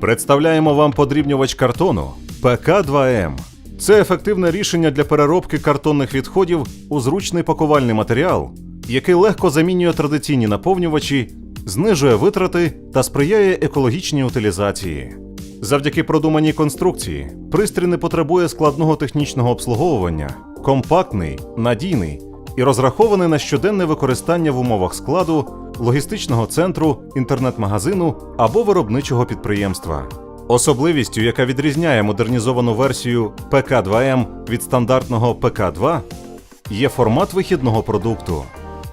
Представляємо вам подрібнювач картону ПК-2М. Це ефективне рішення для переробки картонних відходів у зручний пакувальний матеріал, який легко замінює традиційні наповнювачі, знижує витрати та сприяє екологічній утилізації. Завдяки продуманій конструкції пристрій не потребує складного технічного обслуговування, компактний, надійний і розрахований на щоденне використання в умовах складу, логістичного центру, інтернет-магазину або виробничого підприємства. Особливістю, яка відрізняє модернізовану версію ПК-2М від стандартного ПК-2, є формат вихідного продукту.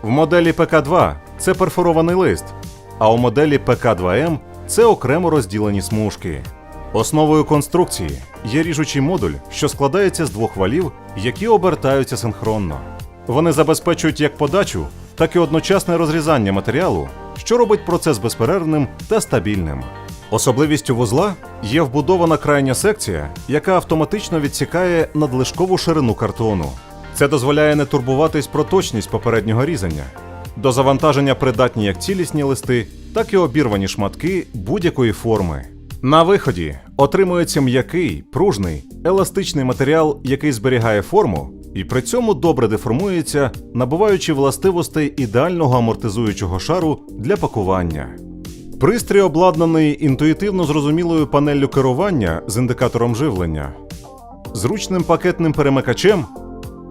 В моделі ПК-2 це перфорований лист, а у моделі ПК-2М це окремо розділені смужки. Основою конструкції є ріжучий модуль, що складається з двох валів, які обертаються синхронно. Вони забезпечують як подачу, так і одночасне розрізання матеріалу, що робить процес безперервним та стабільним. Особливістю вузла є вбудована крайня секція, яка автоматично відсікає надлишкову ширину картону. Це дозволяє не турбуватись про точність попереднього різання. До завантаження придатні як цілісні листи, так і обірвані шматки будь-якої форми. На виході отримується м'який, пружний, еластичний матеріал, який зберігає форму, і при цьому добре деформується, набуваючи властивостей ідеального амортизуючого шару для пакування. Пристрій обладнаний інтуїтивно зрозумілою панеллю керування з індикатором живлення, зручним пакетним перемикачем,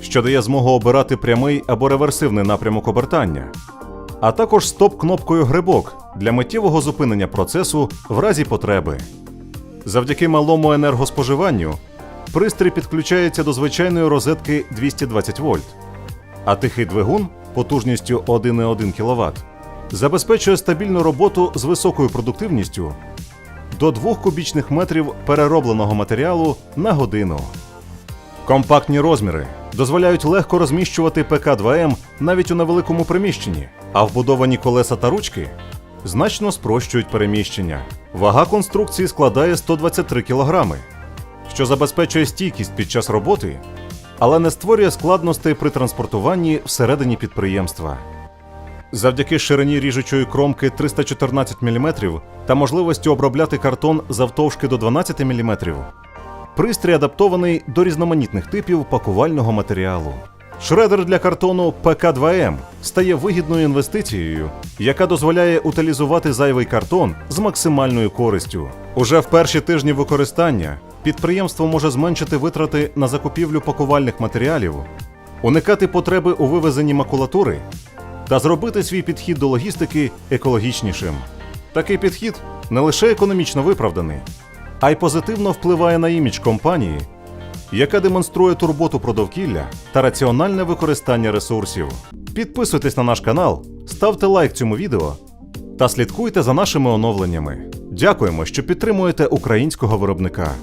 що дає змогу обирати прямий або реверсивний напрямок обертання, а також стоп-кнопкою грибок для миттєвого зупинення процесу в разі потреби. Завдяки малому енергоспоживанню пристрій підключається до звичайної розетки 220 вольт, а тихий двигун потужністю 1,1 кВт забезпечує стабільну роботу з високою продуктивністю до 2 кубічних метрів переробленого матеріалу на годину. Компактні розміри дозволяють легко розміщувати ПК-2М навіть у невеликому приміщенні, а вбудовані колеса та ручки значно спрощують переміщення. Вага конструкції складає 123 кг, що забезпечує стійкість під час роботи, але не створює складностей при транспортуванні всередині підприємства. Завдяки ширині ріжучої кромки 314 мм та можливості обробляти картон завтовшки до 12 мм, пристрій адаптований до різноманітних типів пакувального матеріалу. Шредер для картону ПК-2М стає вигідною інвестицією, яка дозволяє утилізувати зайвий картон з максимальною користю. Уже в перші тижні використання підприємство може зменшити витрати на закупівлю пакувальних матеріалів, уникати потреби у вивезенні макулатури та зробити свій підхід до логістики екологічнішим. Такий підхід не лише економічно виправданий, а й позитивно впливає на імідж компанії, яка демонструє турботу про довкілля та раціональне використання ресурсів. Підписуйтесь на наш канал, ставте лайк цьому відео та слідкуйте за нашими оновленнями. Дякуємо, що підтримуєте українського виробника.